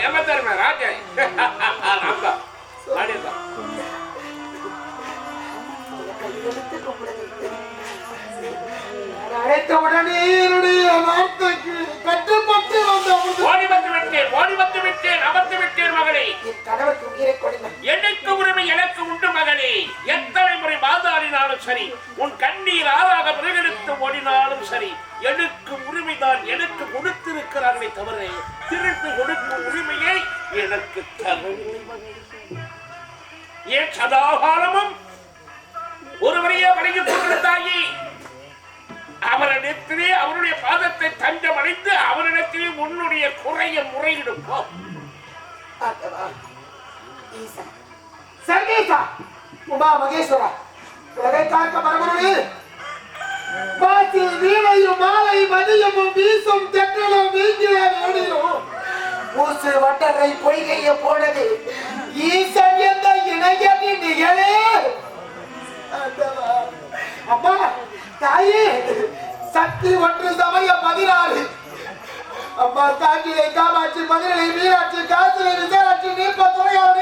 எம்ம தருமே ராஜா அழைத்த உடனே என்னுடைய வார்த்தைக்கு கட்டுப்பட்டு வந்த ஓடி வந்து விட்டேன் ஓடி வந்து விட்டேன் அமர்ந்து விட்டேன் மகளே கணவருக்கு உயிரை எனக்கு உரிமை எனக்கு உண்டு மகளே எத்தனை முறை மாதாடினாலும் சரி உன் கண்ணீர் ஆறாக பிரகடித்து ஓடினாலும் சரி எனக்கு உரிமைதான் எனக்கு கொடுக்கிறார்களே தவிர திருப்பி கொடுக்கும் உரிமையை எனக்கு தரவில்லை. ஏன் சதாகாலமும் ஒருவரையே வணங்கிக் கொண்டிருந்தாயி அவரிடத்திலே அவருடைய பாதத்தை தஞ்சம் அடைந்து அவரிடத்திலே உன்னுடைய குறைய முறையிடும். போ. சர்வேசா, உமா மகேஸ்வரா உலகை காக்க மரபுருளே பாத்து வீணையும் மாலை மதியமும் வீசும் தென்றலும் வீங்கிய வேணிலும் ஊசு வட்டரை பொய்கைய போனது ஈசன் என்ற இணையனின் நிகழே அப்பா அம்மா தாயே சக்தி ஒன்று சமய பதினாறு. அம்மா காஞ்சியை காமாட்சி மதுரை மீனாட்சி காசிலை விசாலாட்சி நீப்ப துறையார்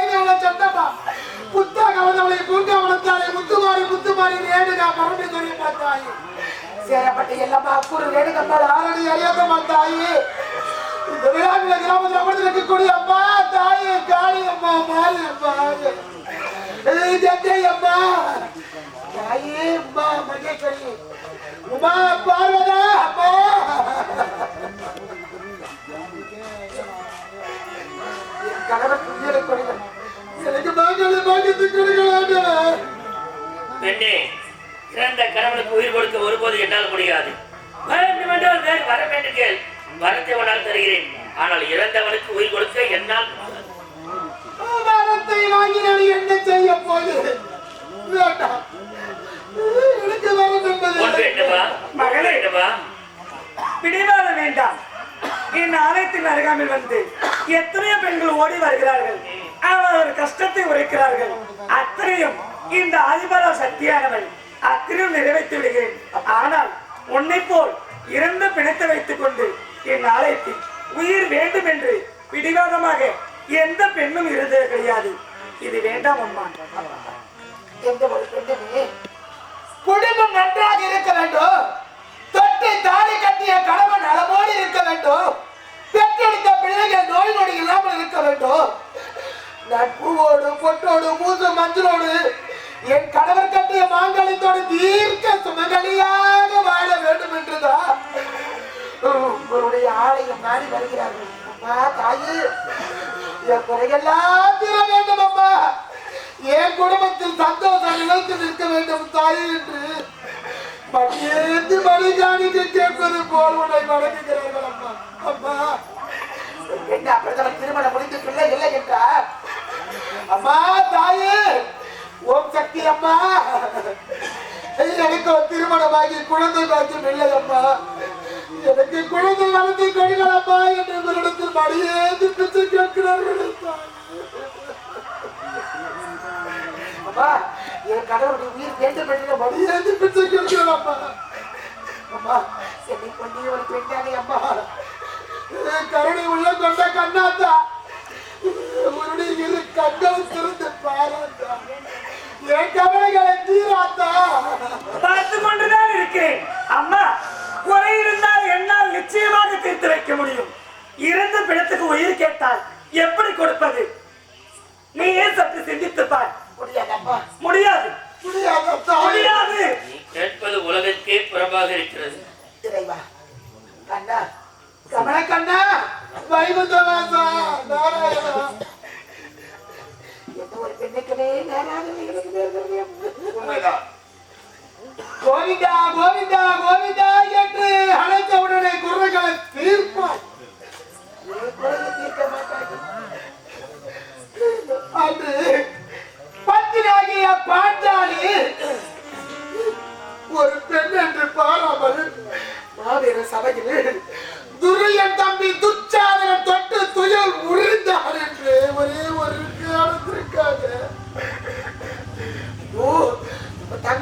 சேரப்பட்ட எல்லாமா குரு ரேணுகம்மாள் ஆரணி அறியாதம்மா தாயி. இந்த விழாவில் கிராமத்தில் அமர்ந்திருக்கக்கூடிய அம்மா தாயி காளி அம்மா மாலி அம்மா ஏய், ஜெஜை அம்மா. தாயி அம்மா மகேஸ்வரி. உமா பார்வதா அம்மா. கணவன் உயிரை கொடுங்கள் எனக்கு மாங்கல்ய பாக்கியத்தை கொடுங்கள் ஆண்டவா பெண்ணே இறந்த கணவனுக்கு உயிர் கொடுக்க ஒருபோது என்னால் முடியாது. வேண்டும் என்றால் வேறு வர வேண்டும் கேள். வரத்தை உன்னால் தருகிறேன். ஆனால் இறந்தவனுக்கு உயிர் கொடுக்க என்னால் முடியாது. மரத்தை வாங்கி நான் என்ன செய்ய வேண்டாம். எனக்கு வரம் என்பது வேண்டுமா? மகள் வேண்டுமா? பிடிவாத வேண்டாம். என் ஆலயத்தின் அருகாமையில் வந்து எத்தனையோ பெண்கள் ஓடி வருகிறார்கள். அவர் கஷ்டத்தை உரைக்கிறார்கள். அத்தனையும் இந்த ஆதிபரா சக்தியானவள் அத்தனையும் நிறைவேற்றி விடுகிறேன். ஆனால் உன்னை போல் இறந்த பிணத்தை வைத்துக் கொண்டு என் ஆலயத்தில் உயிர் வேண்டும் என்று பிடிவாதமாக எந்த பெண்ணும் இருந்தது கிடையாது. இது வேண்டாம் அம்மா. எந்த ஒரு பெண்ணுமே குடும்பம் நன்றாக இருக்க வேண்டும். தொட்டு தாலி கட்டிய கணவன் நலமோடு இருக்க வேண்டும். பெற்றெடுத்த பிள்ளைகள் நோய் நொடி இல்லாமல் இருக்க வேண்டும். நட்புவோடு பூவோடு பொட்டோடு மூசு மஞ்சளோடு என் கணவர் கட்டிய மாங்கலித்தோடு தீர்க்க சுமங்கலியாக வாழ வேண்டும் என்றுதான் உங்களுடைய ஆலயம் மாறி வருகிறார்கள். அம்மா தாயி என் குறையெல்லாம் தீர வேண்டும் அம்மா என் குடும்பத்தில் சந்தோஷம் நிலைத்து நிற்க வேண்டும் தாயே என்று மணியேந்து மணி கேட்பது போல் உன்னை வணங்குகிறார்கள் அம்மா அம்மா என்ன பிரதமர் திருமணம் முடிந்து பிள்ளை இல்லை என்றார்? அம்மா தாயே ஓம் சக்தி அம்மா. எனக்கு திருமணமாகி குழந்தை பாக்கியம் இல்லை அம்மா. எனக்கு குழந்தை வளர்த்தி கொள்கள் அம்மா என்று உங்களிடத்தில் மடியே பிச்சை கேட்கிறார்கள் அம்மா என் கடவுளுடைய உயிர் வேண்டும் என்று மடியேந்து கேட்கிறேன் அம்மா. அம்மா என்னை கொண்டே ஒரு பெண்ணானே அம்மா. கருணை உள்ள கொண்ட கண்ணாத்தா. உன்னுடைய இரு கண்கள் திறந்து பாராத்தா என் கவலைகளை தீராத்தா? பார்த்து கொண்டுதான் இருக்கிறேன். அம்மா குறை இருந்தால் என்னால் நிச்சயமாக தீர்த்து வைக்க முடியும். இறந்த பிணத்துக்கு உயிர் கேட்டால் எப்படி கொடுப்பது? நீ ஏன் சற்று சிந்தித்து பார். முடியாது. முடியாது. நீ கேட்பது உலகத்தே புறம்பாக இருக்கிறது. இறைவா கண்ணா கமல கண்ணா வைகுந்தவாசா நாராயணா. எந்த நேராக உண்மைதான். கோவிந்தா கோவிந்தா கோவிந்தா என்று அழைத்த உடனே குரல்களை தீர்ப்பார் அன்று பத்திராகிய ஒரு பெண் என்று பாராமல் மாவீர சபையில் துரியன் தம்பி துச்சாதனம் தொட்டு துயல் உறிந்தார் என்று ஒரே ஒரு காலத்திற்காக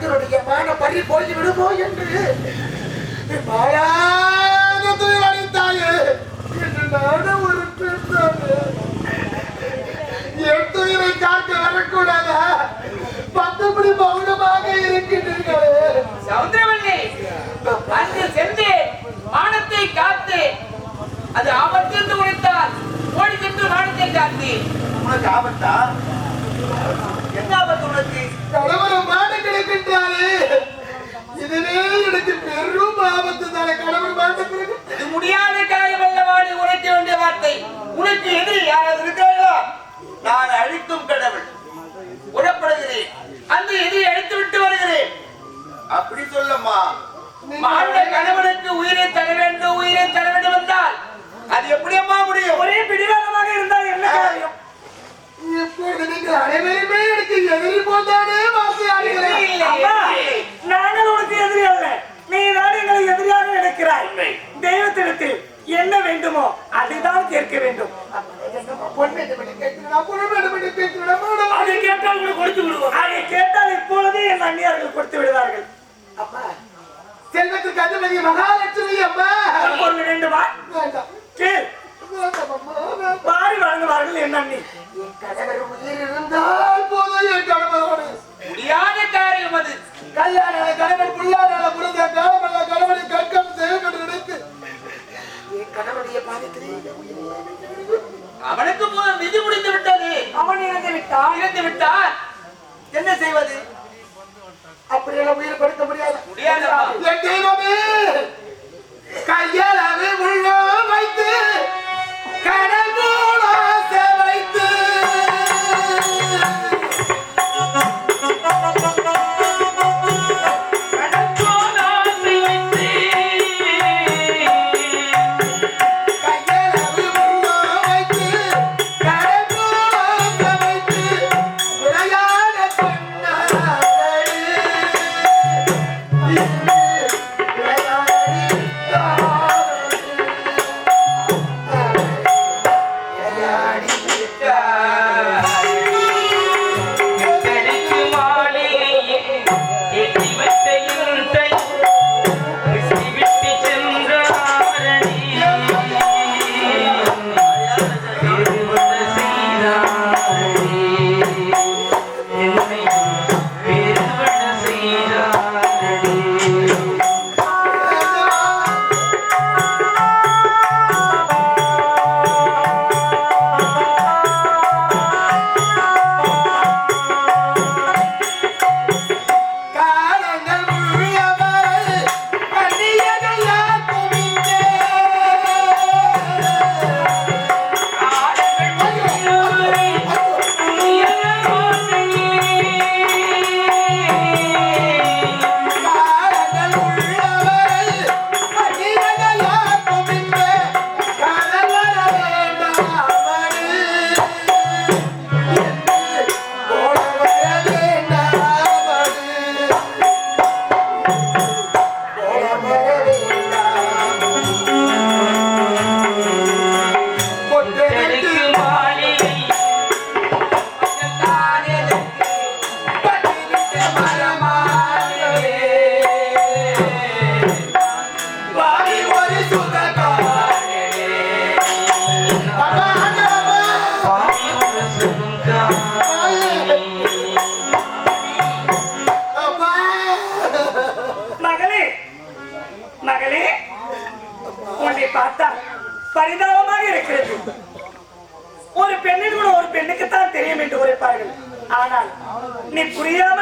தங்களுடைய மான பறி போய் விடுமோ என்று துயர் அடைந்தாயே என்று நானும் ஒரு பெண் தானே. காக்க வரக்கூடாதா? பத்தபடி மௌனமாக இருக்கின்றீர்களே. சௌந்தரவல்லி அங்கு சென்று மானத்தை காத்து அது ஆபத்திலிருந்து உழைத்தால் ஓடி சென்று மானத்தை காத்து. உனக்கு ஆபத்தா? என்ன ஆபத்து உனக்கு? கணவரை மாட கிடைக்கின்றாரே இதுவே எனக்கு பெரும் ஆபத்து தானே. கணவர் மாட்ட பிறகு. இது முடியாத காரியம் அல்லவாடி உழைக்க வேண்டிய வார்த்தை? உனக்கு எதிரி யாராவது இருக்கிறார்களா? நான் அழிக்கும் கடவுள். புறப்படுகிறேன். அந்த எதிரி அழித்து விட்டு வருகிறேன். அப்படி சொல்லம்மா. மாண்ட கணவனுக்கு உயிரை தர வேண்டும் உயிரை தர வேண்டும் என்றால் அது எப்படியம்மா முடியும்? ஒரே பிடிவாதமாக இருந்தால் என்ன காரியம்? இப்பொழுது நீங்கள் அனைவருமே எனக்கு எதிரி போதானே வாசியாடுகிறேன் இல்லை, அம்மா இல்லை. நாங்கள் உனக்கு எதிரி அல்ல நீ தான் எங்களை எதிரியாக நினைக்கிறாய் உண்மை. தெய்வத்திடத்தில் என்ன வேண்டுமோ அதுதான் கேட்க வேண்டும். அதை கேட்டால் கொடுத்து விடுவோம். அதை கேட்டால் இப்பொழுதே என் அந்நியர்கள் கொடுத்து விடுவார்கள். அப்பா அதிபதி மகாலட்சுமி அம்மா. வேண்டாம். வாரி வழங்குவார்கள் என் அண்ணி. என் கணவர் உயிர் இருந்தால் போதும் என் கணவரோடு. முடியாத காரியம் அது. கல்யாண கணவன் புள்ளாரால புரிந்த அவனுக்கு விதி முடிந்து விட்டது. அவன் இறந்து விட்டான். இறந்து விட்டார் என்ன செய்வது? அப்படியெல்லாம் உயிர் கொடுக்க முடியாது. முடியாதம்மா. என் தெய்வமே கையளவு உள்ள வைத்து கடல்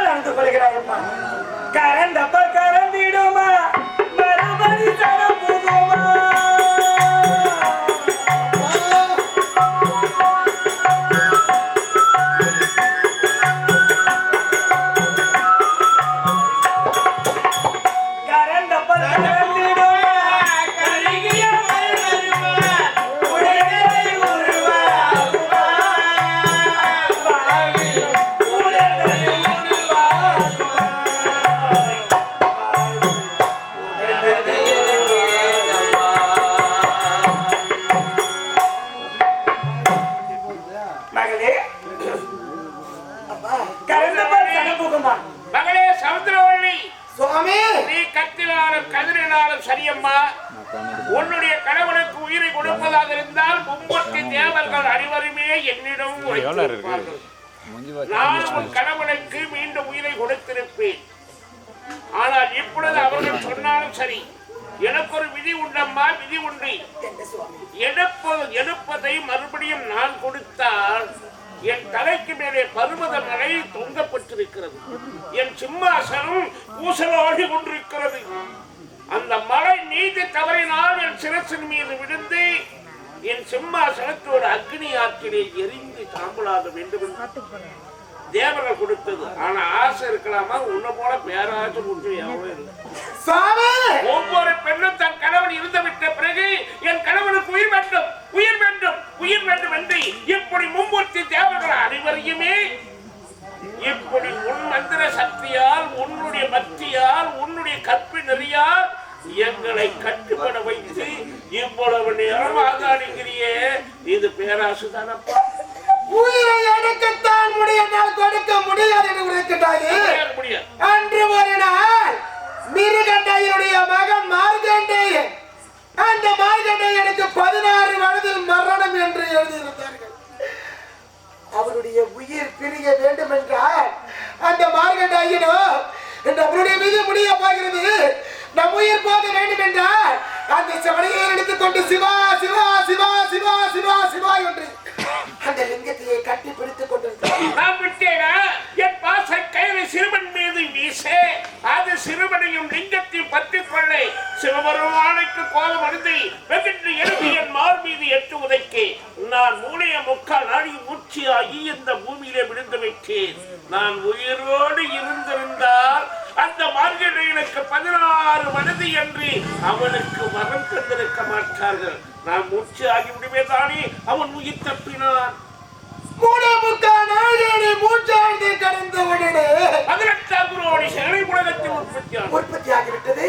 நடந்து கொள்கிறாயம்மா கரண்டப்ப கரண்டிடுமா மரபடி தரம் கதிரினாலும் சரியம்மா. உன்னுடைய கணவனுக்கு உயிரை கொடுப்பதாக இருந்தால் மும்மூர்த்தி தேவர்கள் அனைவருமே என்னிடம் நான் உன் கணவனுக்கு மீண்டும் உயிரை கொடுத்திருப்பேன். ஆனால் இப்பொழுது அவர்கள் சொன்னாலும் சரி எனக்கு ஒரு விதி உண்டம்மா விதி உண்டு. எடுப்பது எடுப்பதை மறுபடியும் நான் கொடுத்தால் என் தலைக்கு மேலே பருவத மலை தொங்கப்பட்டிருக்கிறது என் சிம்மாசனம் ஊசலாடி கொண்டிருக்கிறது. தவறினால் என் சிரசின் மீது விழுந்து என் சிம்மாசனத்தோடு அக்னி ஆற்றிலே எரிந்து சாம்பலாக வேண்டும் என்று தேவர்கள் கொடுத்தது. ஆனா ஆசை இருக்கலாமா? உன்னை போல பேராசை சுவாமி ஒவ்வொரு பெண்ணும் தன் கணவன் இருந்து விட்ட பிறகு என் கணவனுக்கு உயிர் வேண்டும். உயிர் வேண்டும். உயிர் வேண்டும் என்று இப்படி மும்மூர்த்தி தேவர்கள் அனைவரையுமே இப்படி உன் மந்திர சக்தியால் உன்னுடைய பக்தியால் உன்னுடைய கற்பு நெறியால் எங்களை கட்டுப்பட வைத்து இவ்வளவு நேரம் ஆகாடுங்கிறியே இது பேராசு தானப்பா. உயிரை அடைந்து வெகுண்டு எழுதி என் மார் மீது எட்டு உதைக்கு. நான் மூளைய முக்கால் நாடி மூச்சியாகி இந்த பூமியிலே விழுந்து விட்டேன் நான் உயிரோடு இருந்திருந்தால் அந்த மார்கழியனுக்கு பதினாறு மனது என்று அவனுக்கு வரம் தந்திருக்க மாட்டார்கள். நான் மூச்சு ஆகிவிடுமே தானே அவன் உயிர் தப்பினான். மூன்றாண்டு கடந்த உடனே பதினெட்டாம் சேனை உலகத்தில் உற்பத்தியாகும் உற்பத்தி ஆகிவிட்டது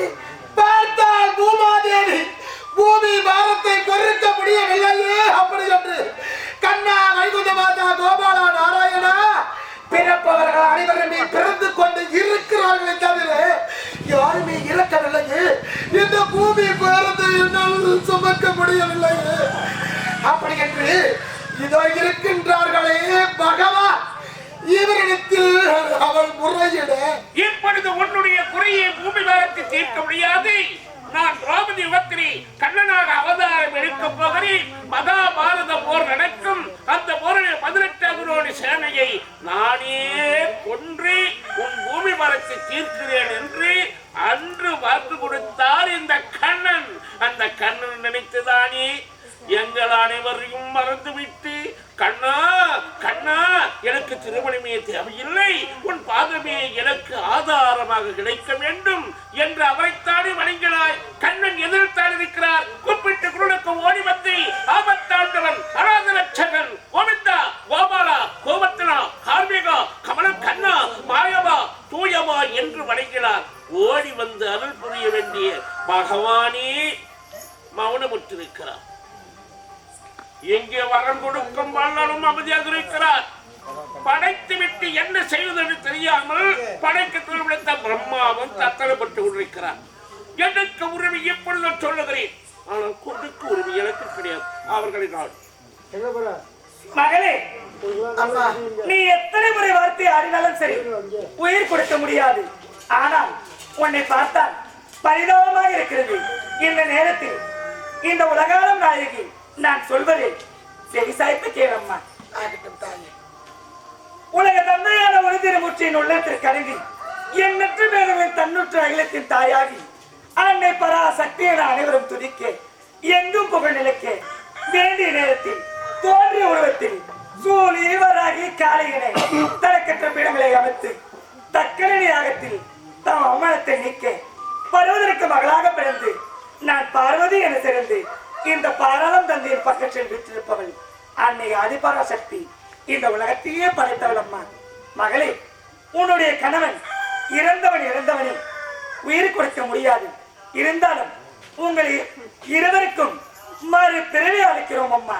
பார்த்தால் பூமாதேவி பூமி பாரத்தை பொறுக்க முடியவில்லையே அப்படி என்று கண்ணா வைகுந்த மாதா கோபாலா நாராயணா பிறப்பவர்கள் அனைவருமே பிறந்து கொண்டு இருக்கிறார்கள் தவிர யாருமே இறக்கவில்லையே. இந்த பூமி பாரத்தை என்னால் சுமக்க முடியவில்லையே. அப்படி என்று இதோ இருக்கின்றார்களே பகவான். இவரிடத்தில் அவள் முறையிட இப்பொழுது உன்னுடைய குறையை பூமி பாரத்தை தீர்க்க முடியாது. நான் திரௌபதி யுகத்திலே கண்ணனாக அவதாரம் எடுக்கப் போகிறேன். மகாபாரத போர் நடக்கும். அந்த போரில் பதினெட்டு சேனையை நானே கொன்று உன் பூமி மரத்தை தீர்க்கிறேன் என்று அன்று வாக்கு கொடுத்தார் இந்த கண்ணன். அந்த கண்ணன் நினைத்துதானே? எங்கள் அனைவரையும் மறந்துவிட்டு கண்ணா கண்ணா எனக்கு திருமணமே தேவையில்லை. உன் பாதமே எனக்கு ஆதாரமாக கிடைக்க வேண்டும் என்று அவரைத்தானே வணங்கி மௌனமுற்றிருக்கிறார் எங்கே வரம் கொடுக்கும் வல்லனும் அமைதியாக இருக்கிறார். படைத்து விட்டு என்ன செய்வதென்று தெரியாமல் படைக்க திருவிழத்த பிரம்மாவும் தத்தனப்பட்டு கொண்டிருக்கிறார். எனக்கு உரிமை எப்பொழுது சொல்லுகிறேன்? ஆனால் கொடுக்க உரிமை எனக்கு கிடையாது. அவர்களை நான் மகளே நீ எத்தனை முறை வார்த்தை ஆடினாலும் சரி உயிர் கொடுக்க முடியாது. ஆனால் உன்னை பார்த்தால் பரிதாபமாக இருக்கிறது. இந்த நேரத்தில் இந்த உலகாலம் நாயகி. நான் சொல்வதை செவிசாய்த்து கேளம்மா ஆகட்டும் தாயே. உலக தந்தையான ஒளிதிருமுற்றின் உள்ளத்திற்கு அடங்கி எண்ணற்ற தன்னுற்ற அகிலத்தின் தாயாகி அன்னை பராசக்தி என அனைவரும் துதிக்க எங்கும் புகழ் நிலைக்க வேண்டிய நேரத்தில் தோன்றிய உருவத்தில் சூழ் இருவராகி காலையினை தனக்கற்ற பீடங்களை அமைத்து தக்கரணி யாகத்தில் தம் அவமானத்தை நீக்க பருவதற்கு மகளாக பிறந்து நான் பார்வதி என சிறந்து இந்த பாராளம் தந்தையின் பக்கத்தில் விற்றிருப்பவள் அன்னை ஆதிபராசக்தி இந்த உலகத்தையே படைத்தவள் அம்மா. மகளே உன்னுடைய கணவன் இறந்தவன் இறந்தவனே. உயிர் கொடுக்க முடியாது. இருந்தாலும் உங்களை இருவருக்கும் மறு பிறவி அளிக்கிறோம் அம்மா.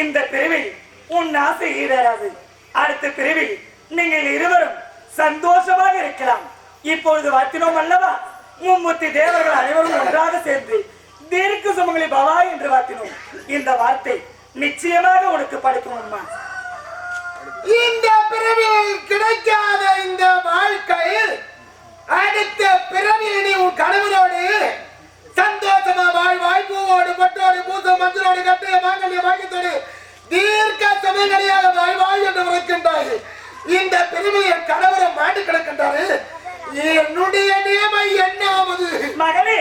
இந்த பிரிவில் உன் ஆசை ஈடேறாது. அடுத்த பிரிவில் நீங்கள் இருவரும் சந்தோஷமாக இருக்கலாம். இப்பொழுது வாத்தினோம் அல்லவா? மும்மூர்த்தி தேவர்கள் அனைவரும் ஒன்றாக சேர்ந்து தீர்க்க சுமங்கலி பவா என்று வாழ்த்தினோம் இந்த வார்த்தை நிச்சயமாக உனக்கு படிக்கும் அம்மா. இந்த பிறவியில் கிடைக்காத இந்த வாழ்க்கையில் அடுத்த பிறவியில் நீ உன் கணவரோடு சந்தோஷமா வாழ்வாய் பூவோடு பொட்டோடு பூச மஞ்சளோடு கட்டைய மாங்கல்ய வாங்கித்தோடு தீர்க்க சமயங்களையாக வாழ்வாய் என்று உரைக்கின்றாய் இந்த பிறவியில் என் கணவரை மாண்டு கிடக்கின்றாரு என்னுடைய நிலைமை என்ன ஆவது மகளே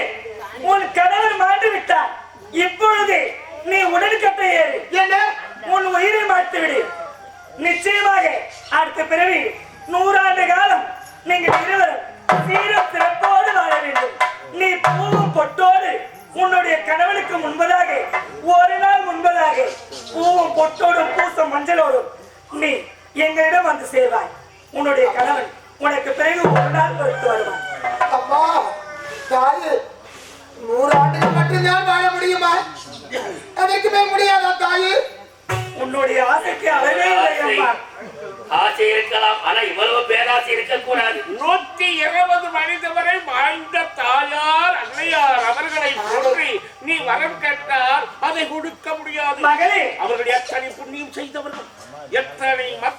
உன் கணவர் மாண்டு விட்டார் இப்பொழுது நீ உடன்கட்டை ஏறு. என்ன? உன் உயிரை மாற்றி விடு நிச்சயமாக அடுத்த பிறவி நூறாண்டு காலம் நீங்கள் இருவரும் சீரம் சிறப்போடு வாழ வேண்டும். நீ பூவும் பொட்டோடு உன்னுடைய கணவனுக்கு முன்பதாக ஒரு நாள் முன்பதாக பூவும் பொட்டோடும் பூசம் மஞ்சளோடும் நீ எங்களிடம் வந்து சேர்வாய். உன்னுடைய கணவன் உனக்கு பிறகு ஒரு நாள் பொறுத்து வருவான். அம்மா தாயே நூறு ஆண்டுகள் மட்டும்தான் வாழ முடியுமா? அதற்கு மேல் முடியாதா தாயே? உன்னுடைய ஆசைக்கு அளவே இல்லை அம்மா. ஆசை இருக்கலாம் ஆனா இவ்வளவு பேராசை இருக்கக்கூடாது. நூத்தி இருபது வயது வரை வாழ்ந்த தாயார் அன்னையார் அவர்களை போற்றி நீ வரம் கேட்டால் அதை கொடுக்க முடியாது. மகளே. அவர்கள் எத்தனை புண்ணியம் செய்தவர்கள். எத்தனை மக்களை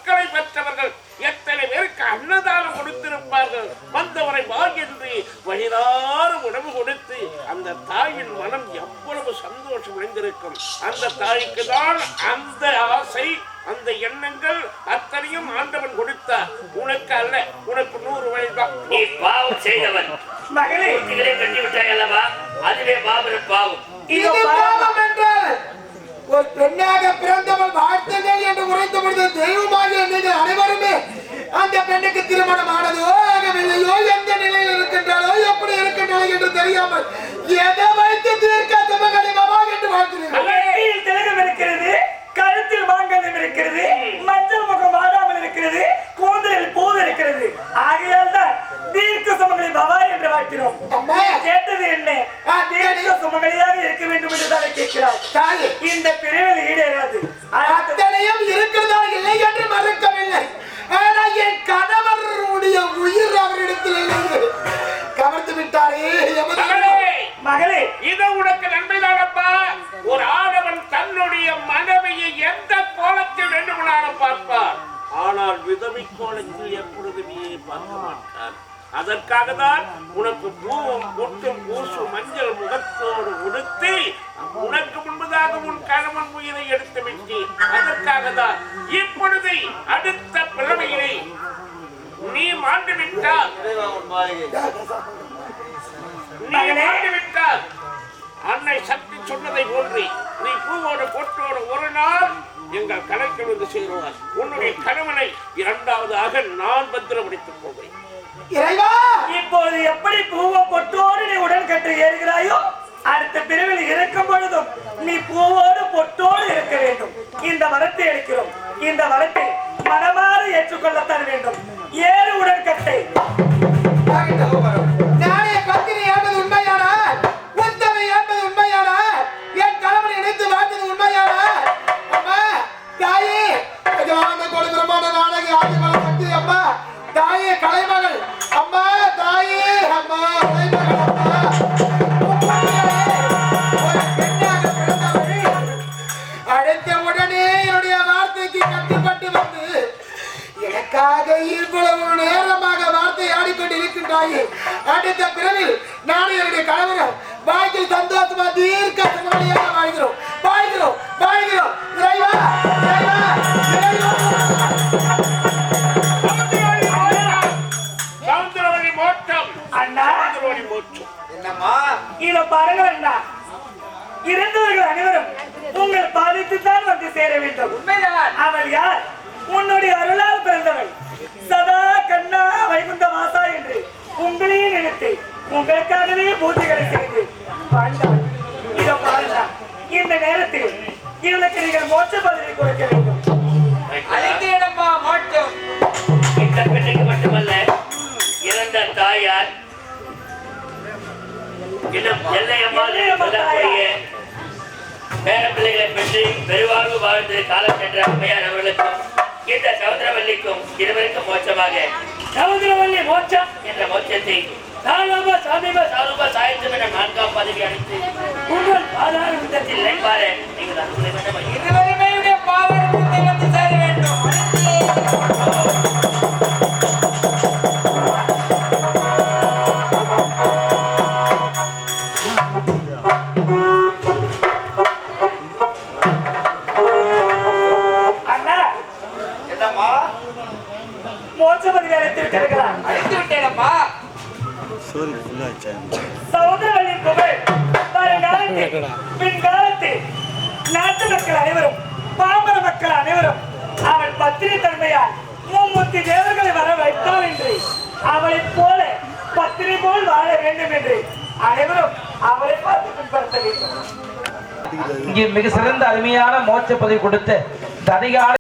தாயின் மனம் எவ்வளவு சந்தோஷம் அடைந்திருக்கும்? அந்த தாய்க்கு தான் அந்த ஆசை அந்த எண்ணங்கள் அத்தனையும் ஆண்டவன் கொடுத்தார். உனக்கு அல்ல உனக்கு நூறு வயதுதான் நீ பாவம் செய்தவன். மகளே! கட்டி விட்டாய் அல்லவா அதுவே பாபரும் பாவம். இதோ. பாவம். என்றால் ஒரு பெண்ணாக பிறந்தவள் வாழ்த்துங்கள் என்று உரைத்த பொழுது தெய்வமாகிய நீங்கள் அனைவருமே. அந்த பெண்ணுக்கு திருமணம் ஆனதோ ஆகவில்லையோ எந்த நிலையில் இருக்கின்றாளோ எப்படி இருக்கின்றாளோ என்று தெரியாமல் எதை வைத்து தீர்க்க சுமகலிமமா என்று வாழ்த்துகிறீர்கள் நெற்றியில் திலகம் இருக்கிறது கழுத்தில் மாங்கல்யம் இருக்கிறது மஞ்சள் முகம் வாடாமல் இருக்கிறது கூந்தலில் பூ இருக்கிறது. ஆகையால் தான் தீர்க்க சுமங்கலி பவா என்று வாழ்க்கிறோம் கேட்டது என்ன? தீர்க்க சுமங்கலியாக இருக்க வேண்டும் என்று தானே கேட்கிறார் இந்த பிரிவில் ஈடேறாது. அத்தனையும் இருக்கிறதா ஆனால் விதவை கோலத்தில் எப்பொழுதுமே பார்க்க மாட்டார் அதற்காக தான் உனக்கு பூவும் பொட்டும் பூசும் மஞ்சள் முகத்தோடு உடுத்தி உனக்கு முன்பதாக உன் கணவன் உயிரை எடுத்து விட்டேன். அதற்காக தான் இப்பொழுது அடுத்த பிறவையிலே நீ மாண்டு விட்டால் நீ மாண்டு விட்டால் அன்னை சக்தி சொன்னதை போன்றி நீ பூவோடு பொட்டோடு ஒரு நாள் எங்கள் கணக்கில் வந்து சேருவார். உன்னுடைய கணவனை இரண்டாவது ஆக நான் பத்திரப்படுத்திக் போவேன் இறைவா! இப்போது எப்படி பூவை பொட்டோடு நீ உடன் கட்டு ஏறுகிறாயோ அடுத்த பிரிவில் இருக்கும் பொழுதும் நீ பூவோடு பொட்டோடு இருக்க வேண்டும். இந்த வரத்தை எடுக்கிறோம் இந்த வரத்தை இருக்கின்றாயே அடுத்த பிறவில் நான் என்னுடைய கணவரும் வாழ்க்கையில் சந்தோஷமா தீர்க்க வாழ்கிறோம். வாழ்கிறோம் வாழ்கிறோம். இறைவா இறைவா என்னம்மா? இத பாருங்க அண்ணா. இருந்தவர்கள் அனைவரும் உங்கள் பாதித்து தான் வந்து சேர வேண்டும். உண்மைதான். அவள் யார்? உன்னுடைய அருளால் பிறந்தவள். சதா கண்ணா வைகுந்த மாசா என்று. உங்களையே நினைத்து உங்களுக்காகவே பூஜைகளை செய்து இதோ இந்த நேரத்தில் இவளுக்கு நீங்கள் மோட்ச பதவி கொடுக்க வேண்டும். அழைத்தேனம்மா மாட்டோம் இந்த பெண்ணுக்கு மட்டுமல்ல இறந்த தாயார் இன்னும் பெற்று பெருவாழ்வு வாழ்ந்து காலம் சென்ற அம்மையார் அவர்களுக்கும் இந்த சவுந்தரவல்லிக்கும் இருவருக்கும் மோட்சமாக சமுதிரவல்லி மோட்சம் என்ற மோட்சத்தை சாலோப சாமிப சாரூப சாயந்தம் என நான்காம் பதவி அளித்து உங்கள் பாதார விதத்தில் நினைப்பாரு நீங்கள் அருளை கொடுத்து இந்த